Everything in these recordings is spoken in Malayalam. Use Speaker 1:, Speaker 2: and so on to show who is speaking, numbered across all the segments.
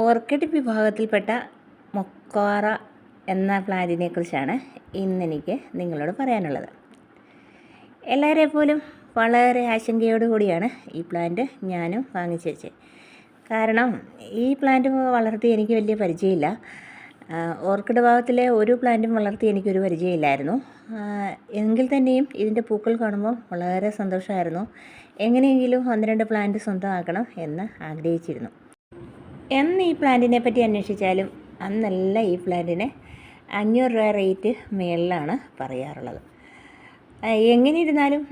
Speaker 1: ഓർക്കിഡ് വിഭാഗത്തിൽപ്പെട്ട മൊക്കാറ എന്ന പ്ലാന്റിനെ കുറിച്ചാണ് ഇന്നെനിക്ക് നിങ്ങളോട് പറയാനുള്ളത്. എല്ലാവരെ പോലും വളരെ ആശങ്കയോടു കൂടിയാണ് ഈ പ്ലാന്റ് ഞാനും വാങ്ങിച്ചു വെച്ചത് കാരണം ഈ പ്ലാന്റ് വളർത്തി എനിക്ക് വലിയ പരിചയമില്ല. ഓർക്കിഡ് ഭാഗത്തിലെ ഒരു പ്ലാന്റും വളർത്തി എനിക്കൊരു പരിചയമില്ലായിരുന്നു. എങ്കിൽ തന്നെയും ഇതിന്റെ പൂക്കൾ കാണുമ്പോൾ വളരെ സന്തോഷമായിരുന്നു. എങ്ങനെയെങ്കിലും ഒന്ന് രണ്ട് പ്ലാന്റ് സ്വന്തമാക്കണം എന്ന് ആഗ്രഹിച്ചിരുന്നു. എന്ന് ഈ പ്ലാന്റിനെ പറ്റി അന്വേഷിച്ചാലും അന്നല്ല ഈ പ്ലാന്റിനെ അഞ്ഞൂറ് രൂപ റേറ്റ് മേളിലാണ് പറയാറുള്ളത്. എങ്ങനെ ഇരുന്നാലും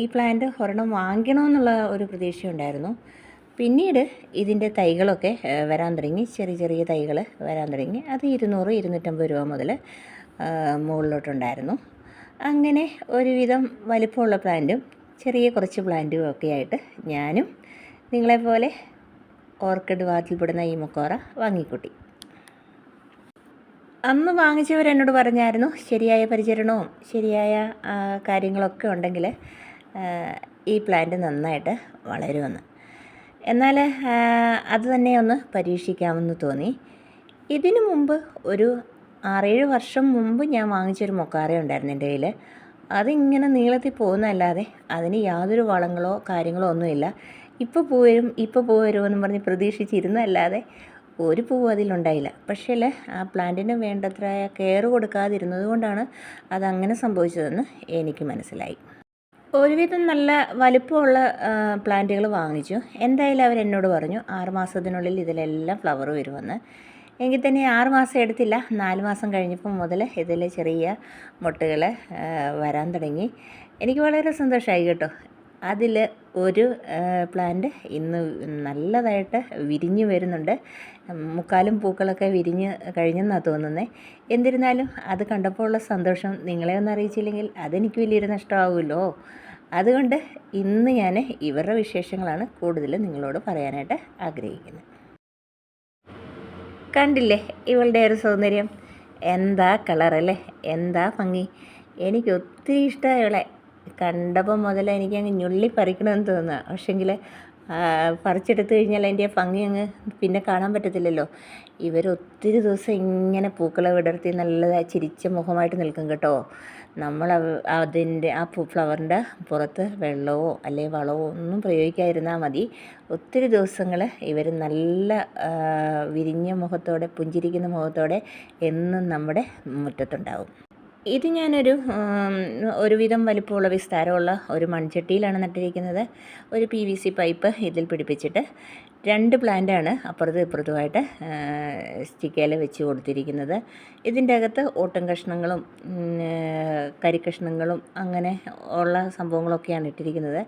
Speaker 1: ഈ പ്ലാന്റ് ഒരെണ്ണം വാങ്ങിക്കണമെന്നുള്ള ഒരു പ്രതീക്ഷയുണ്ടായിരുന്നു. പിന്നീട് ഇതിന്റെ തൈകളൊക്കെ വരാൻ തുടങ്ങി. ചെറിയ ചെറിയ തൈകൾ വരാൻ തുടങ്ങി. അത് ഇരുന്നൂറ് ഇരുന്നൂറ്റമ്പത് രൂപ മുതൽ മുകളിലോട്ടുണ്ടായിരുന്നു. അങ്ങനെ ഒരുവിധം വലിപ്പമുള്ള പ്ലാന്റും ചെറിയ കുറച്ച് പ്ലാന്റും ഒക്കെ ആയിട്ട് ഞാനും നിങ്ങളെപ്പോലെ ഓർക്കിഡ് വാതിൽപ്പെടുന്ന ഈ മുക്കോറ വാങ്ങിക്കൂട്ടി. അന്ന് വാങ്ങിച്ചവർ എന്നോട് പറഞ്ഞായിരുന്നു ശരിയായ പരിചരണവും ശരിയായ കാര്യങ്ങളൊക്കെ ഉണ്ടെങ്കിൽ ഈ പ്ലാന്റ് നന്നായിട്ട് വളരുമെന്ന്. എന്നാൽ അത് തന്നെ ഒന്ന് പരീക്ഷിക്കാമെന്ന് തോന്നി. ഇതിനു മുമ്പ് ഒരു ആറേഴ് വർഷം മുമ്പ് ഞാൻ വാങ്ങിച്ചൊരു മൊക്കാറ ഉണ്ടായിരുന്നു എന്റെ കയ്യിൽ അതിങ്ങനെ നീളത്തിൽ പോകുന്നതല്ലാതെ അതിന് യാതൊരു വളങ്ങളോ കാര്യങ്ങളോ ഒന്നുമില്ല. ഇപ്പോൾ പൂ ഇപ്പോൾ പൂ വരുമെന്ന് പറഞ്ഞ് പ്രതീക്ഷിച്ചിരുന്നല്ലാതെ ഒരു പൂവ് അതിലുണ്ടായില്ല. പക്ഷേ ആ പ്ലാന്റിന് വേണ്ടത്ര കെയർ കൊടുക്കാതിരുന്നത് കൊണ്ടാണ് അതങ്ങനെ സംഭവിച്ചതെന്ന് എനിക്ക് മനസ്സിലായി. ഒരുവിധം നല്ല വലുപ്പമുള്ള പ്ലാന്റുകൾ വാങ്ങിച്ചു. എന്തായാലും അവർ എന്നോട് പറഞ്ഞു ആറുമാസത്തിനുള്ളിൽ ഇതിലെല്ലാം ഫ്ലവർ വരുമെന്ന്. എങ്കിൽ തന്നെ ആറ് മാസം എടുത്തില്ല. നാല് മാസം കഴിഞ്ഞപ്പോൾ മുതൽ ഇതിൽ ചെറിയ മുട്ടുകൾ വരാൻ തുടങ്ങി. എനിക്ക് വളരെ സന്തോഷമായി കേട്ടോ. അതിൽ ഒരു പ്ലാന്റ് ഇന്ന് നല്ലതായിട്ട് വിരിഞ്ഞു വരുന്നുണ്ട്. മുക്കാലും പൂക്കളൊക്കെ വിരിഞ്ഞ് കഴിഞ്ഞെന്നാണ് തോന്നുന്നത് എന്നിരുന്നാലും അത് കണ്ടപ്പോൾ ഉള്ള സന്തോഷം നിങ്ങളെ ഒന്ന് അറിയിച്ചില്ലെങ്കിൽ അതെനിക്ക് വലിയൊരു നഷ്ടമാവുമല്ലോ. അതുകൊണ്ട് ഇന്ന് ഞാൻ ഇവരുടെ വിശേഷങ്ങളാണ് കൂടുതൽ നിങ്ങളോട് പറയാനായിട്ട് ആഗ്രഹിക്കുന്നത്. കണ്ടില്ലേ ഇവളുടെ ഒരു സൗന്ദര്യം? എന്താ കളറല്ലേ എന്താ ഭംഗി? എനിക്ക് ഒത്തിരി ഇവളെ. കണ്ടപ്പോൾ മുതൽ എനിക്ക് അങ്ങ് ഞുള്ളി പറിക്കണമെന്ന് തോന്നുക പക്ഷേങ്കിൽ പറിച്ചെടുത്ത് കഴിഞ്ഞാൽ അതിന്റെ ഭംഗി അങ്ങ് പിന്നെ കാണാൻ പറ്റത്തില്ലല്ലോ. ഇവരൊത്തിരി ദിവസം ഇങ്ങനെ പൂക്കളെ വിടർത്തി നല്ല ചിരിച്ച മുഖമായിട്ട് നിൽക്കും കേട്ടോ. നമ്മൾ അതിന്റെ ആ പൂ ഫ്ലവറിന്റെ പുറത്ത് വെള്ളമോ അല്ലെങ്കിൽ വളമോ ഒന്നും പ്രയോഗിക്കാതിരുന്നാൽ മതി. ഒത്തിരി ദിവസങ്ങൾ ഇവർ നല്ല വിരിഞ്ഞ മുഖത്തോടെ പുഞ്ചിരിക്കുന്ന മുഖത്തോടെ എന്നും നമ്മുടെ മുറ്റത്തുണ്ടാവും. ഇത് ഞാനൊരു ഒരുവിധം വലിപ്പമുള്ള വിസ്താരമുള്ള ഒരു മൺചട്ടിയിലാണ് നട്ടിരിക്കുന്നത്. ഒരു പി വി സി പൈപ്പ് ഇതിൽ പിടിപ്പിച്ചിട്ട് രണ്ട് പ്ലാന്റാണ് അപ്പുറത്തും ഇപ്പുറത്തുമായിട്ട് സ്റ്റിക്കയിൽ വെച്ച് കൊടുത്തിരിക്കുന്നത്. ഇതിന്റെ അകത്ത് ഓട്ടം കഷ്ണങ്ങളും കരിക്കഷ്ണങ്ങളും അങ്ങനെ ഉള്ള സംഭവങ്ങളൊക്കെയാണ് ഇട്ടിരിക്കുന്നത്.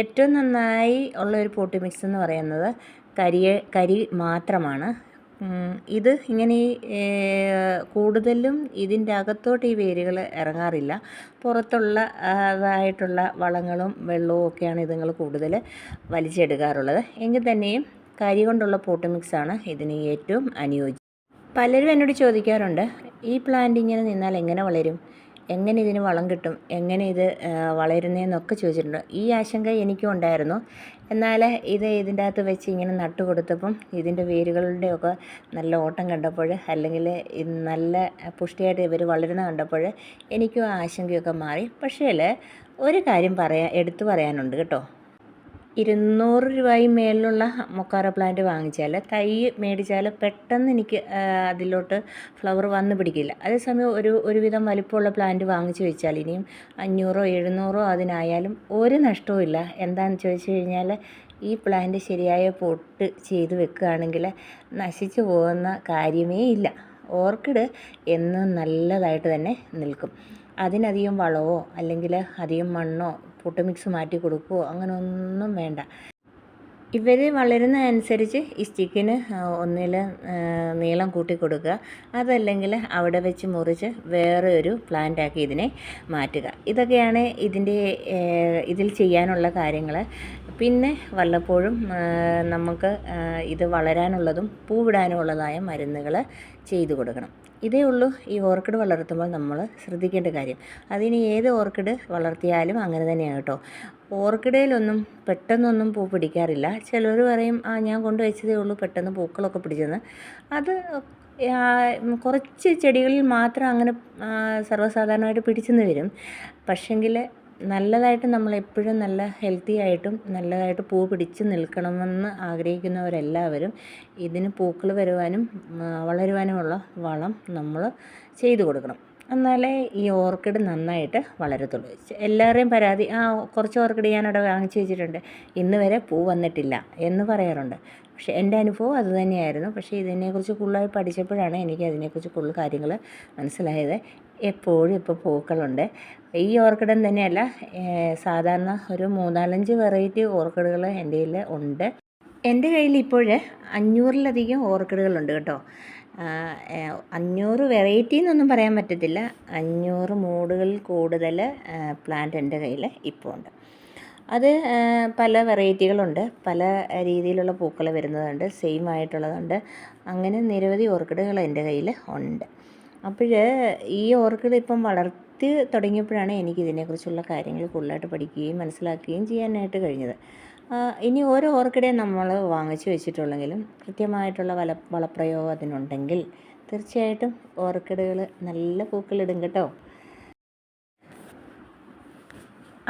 Speaker 1: ഏറ്റവും നന്നായി ഉള്ള ഒരു പോട്ടി മിക്സ് എന്ന് പറയുന്നത് കരിയെ കരി മാത്രമാണ്. ഇത് ഇങ്ങനെ കൂടുതലും ഇതിന്റെ അകത്തോട്ട് ഈ വേരുകൾ ഇറങ്ങാറില്ല. പുറത്തുള്ള അതായിട്ടുള്ള വളങ്ങളും വെള്ളവും ഒക്കെയാണ് ഇതുങ്ങൾ കൂടുതൽ വലിച്ചെടുക്കാറുള്ളത്. എങ്കിൽ തന്നെയും കരി കൊണ്ടുള്ള പോട്ട് മിക്സാണ് ഇതിന് ഏറ്റവും അനുയോജ്യം. പലരും എന്നോട് ചോദിക്കാറുണ്ട് ഈ പ്ലാന്റ് ഇങ്ങനെ നിന്നാൽ എങ്ങനെ വളരും? എങ്ങനെ ഇതിന് വളം കിട്ടും എങ്ങനെ ഇത് വളരുന്നതെന്നൊക്കെ ചോദിച്ചിട്ടുണ്ട്. ഈ ആശങ്ക എനിക്കും ഉണ്ടായിരുന്നു. എന്നാൽ ഇത് ഇതിന്റെ അകത്ത് വെച്ച് ഇങ്ങനെ നട്ടു കൊടുത്തപ്പം ഇതിന്റെ വേരുകളുടെയൊക്കെ നല്ല ഓട്ടം കണ്ടപ്പോൾ അല്ലെങ്കിൽ നല്ല പുഷ്ടിയായിട്ട് ഇവർ വളരുന്ന കണ്ടപ്പോൾ എനിക്കും ആ ആശങ്കയൊക്കെ മാറി. പക്ഷേ ഒരു കാര്യം പറയാൻ എടുത്തു പറയാനുണ്ട് കേട്ടോ. ഇരുന്നൂറ് രൂപയും മേലുള്ള മൊക്കാറ പ്ലാന്റ് വാങ്ങിച്ചാൽ തൈ മേടിച്ചാൽ പെട്ടെന്ന് എനിക്ക് അതിലോട്ട് ഫ്ലവർ വന്ന് പിടിക്കില്ല. അതേസമയം ഒരു ഒരുവിധം വലിപ്പമുള്ള പ്ലാന്റ് വാങ്ങിച്ച് വെച്ചാൽ ഇനിയും അഞ്ഞൂറോ എഴുന്നൂറോ അതിനായാലും ഒരു നഷ്ടവും ഇല്ല. എന്താണെന്ന് ചോദിച്ചു കഴിഞ്ഞാൽ ഈ പ്ലാന്റ് ശരിയായ പൊട്ട് ചെയ്ത് വെക്കുകയാണെങ്കിൽ നശിച്ചു പോകുന്ന കാര്യമേ ഇല്ല. ഓർക്കിഡ് എന്നും നല്ലതായിട്ട് തന്നെ നിൽക്കും. അതിനധികം വളമോ അല്ലെങ്കിൽ അധികം മണ്ണോ പൊട്ട് മിക്സ് മാറ്റി കൊടുക്കുകയോ അങ്ങനെ ഒന്നും വേണ്ട. ഇവർ വളരുന്ന അനുസരിച്ച് ഈ സ്റ്റിക്കിന് ഒന്നിൽ നീളം കൂട്ടി കൊടുക്കുക. അതല്ലെങ്കിൽ അവിടെ വെച്ച് മുറിച്ച് വേറെ ഒരു പ്ലാന്റാക്കി ഇതിനെ മാറ്റുക. ഇതൊക്കെയാണ് ഇതിന്റെ ഇതിൽ ചെയ്യാനുള്ള കാര്യങ്ങൾ പിന്നെ വല്ലപ്പോഴും നമുക്ക് ഇത് വളരാനുള്ളതും പൂവിടാനുള്ളതായ മരുന്നുകൾ ചെയ്തു കൊടുക്കണം. ഇതേ ഉള്ളൂ ഈ ഓർക്കിഡ് വളർത്തുമ്പോൾ നമ്മൾ ശ്രദ്ധിക്കേണ്ട കാര്യം. അതിന് ഏത് ഓർക്കിഡ് വളർത്തിയാലും അങ്ങനെ തന്നെയാണ് കേട്ടോ. ഓർക്കിഡയിലൊന്നും പെട്ടെന്നൊന്നും പൂ പിടിക്കാറില്ല. ചിലർ പറയും ആ ഞാൻ കൊണ്ടുവച്ചതേ ഉള്ളൂ പെട്ടെന്ന് പൂക്കളൊക്കെ പിടിച്ചെന്ന്. അത് കുറച്ച് ചെടികളിൽ മാത്രം അങ്ങനെ സർവസാധാരണമായിട്ട് പിടിച്ചെന്ന് വരും. പക്ഷെങ്കിൽ നല്ലതായിട്ട് നമ്മൾ എപ്പോഴും നല്ല ഹെൽത്തി ആയിട്ടും നല്ലതായിട്ട് പൂ പിടിച്ച് നിൽക്കണമെന്ന് ആഗ്രഹിക്കുന്നവരെല്ലാവരും ഇതിന് പൂക്കൾ വരുവാനും വളരുവാനുമുള്ള വളം നമ്മൾ ചെയ്തു കൊടുക്കണം. എന്നാലേ ഈ ഓർക്കിഡ് നന്നായിട്ട് വളരത്തുള്ളൂ. എല്ലാവരെയും പരാതി ആ കുറച്ച് ഓർക്കിഡ് ഞാനവിടെ വാങ്ങിച്ചു വെച്ചിട്ടുണ്ട്. ഇന്ന് വരെ പൂ വന്നിട്ടില്ല എന്ന് പറയാറുണ്ട്. പക്ഷേ എന്റെ അനുഭവം അത് തന്നെയായിരുന്നു. പക്ഷേ ഇതിനെക്കുറിച്ച് കൂടുതലായി പഠിച്ചപ്പോഴാണ് എനിക്ക് അതിനെക്കുറിച്ച് കൂടുതൽ കാര്യങ്ങൾ മനസ്സിലായത്. എപ്പോഴും ഇപ്പോൾ പൂക്കളുണ്ട്. ഈ ഓർക്കിഡൻ തന്നെയല്ല സാധാരണ ഒരു മൂന്നാലഞ്ച് വെറൈറ്റി ഓർക്കിഡുകൾ എന്റെ കയ്യിൽ ഉണ്ട്. എന്റെ കയ്യിൽ ഇപ്പോൾ അഞ്ഞൂറിലധികം ഓർക്കിഡുകളുണ്ട് കേട്ടോ. അഞ്ഞൂറ് വെറൈറ്റി എന്നൊന്നും പറയാൻ പറ്റത്തില്ല. അഞ്ഞൂറ് മൂടുകളിൽ കൂടുതൽ പ്ലാന്റ് എന്റെ കയ്യിൽ ഇപ്പോൾ ഉണ്ട്. അത് പല വെറൈറ്റികളുണ്ട്. പല രീതിയിലുള്ള പൂക്കൾ വരുന്നതുണ്ട്. സെയിം ആയിട്ടുള്ളതുണ്ട്. അങ്ങനെ നിരവധി ഓർക്കിഡുകൾ എന്റെ കയ്യിൽ ഉണ്ട്. അപ്പോൾ ഈ ഓർക്കിഡ് ഇപ്പം വളർത്തി തുടങ്ങിയപ്പോഴാണ് എനിക്ക് ഇതിനെക്കുറിച്ചുള്ള കാര്യങ്ങൾ കൂടുതലായിട്ട് പഠിക്കുകയും മനസ്സിലാക്കുകയും ചെയ്യാനായിട്ട് കഴിഞ്ഞത്. ഇനി ഓരോ ഓർക്കിഡേ നമ്മൾ വാങ്ങിച്ചു വെച്ചിട്ടുള്ളെങ്കിലും കൃത്യമായിട്ടുള്ള വല വളപ്രയോഗം അതിനുണ്ടെങ്കിൽ തീർച്ചയായിട്ടും ഓർക്കിഡുകൾ നല്ല പൂക്കളിടും കേട്ടോ.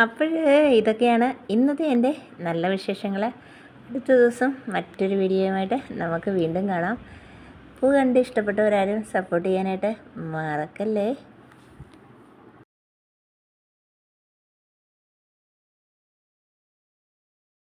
Speaker 1: അപ്പോൾ ഇതൊക്കെയാണ് ഇന്നത്തെ എന്റെ നല്ല വിശേഷങ്ങൾ. അടുത്ത ദിവസം മറ്റൊരു വീഡിയോയുമായിട്ട് നമുക്ക് വീണ്ടും കാണാം. പൂ കണ്ട് ഇഷ്ടപ്പെട്ടവരാരും സപ്പോർട്ട് ചെയ്യാനായിട്ട് മറക്കല്ലേ?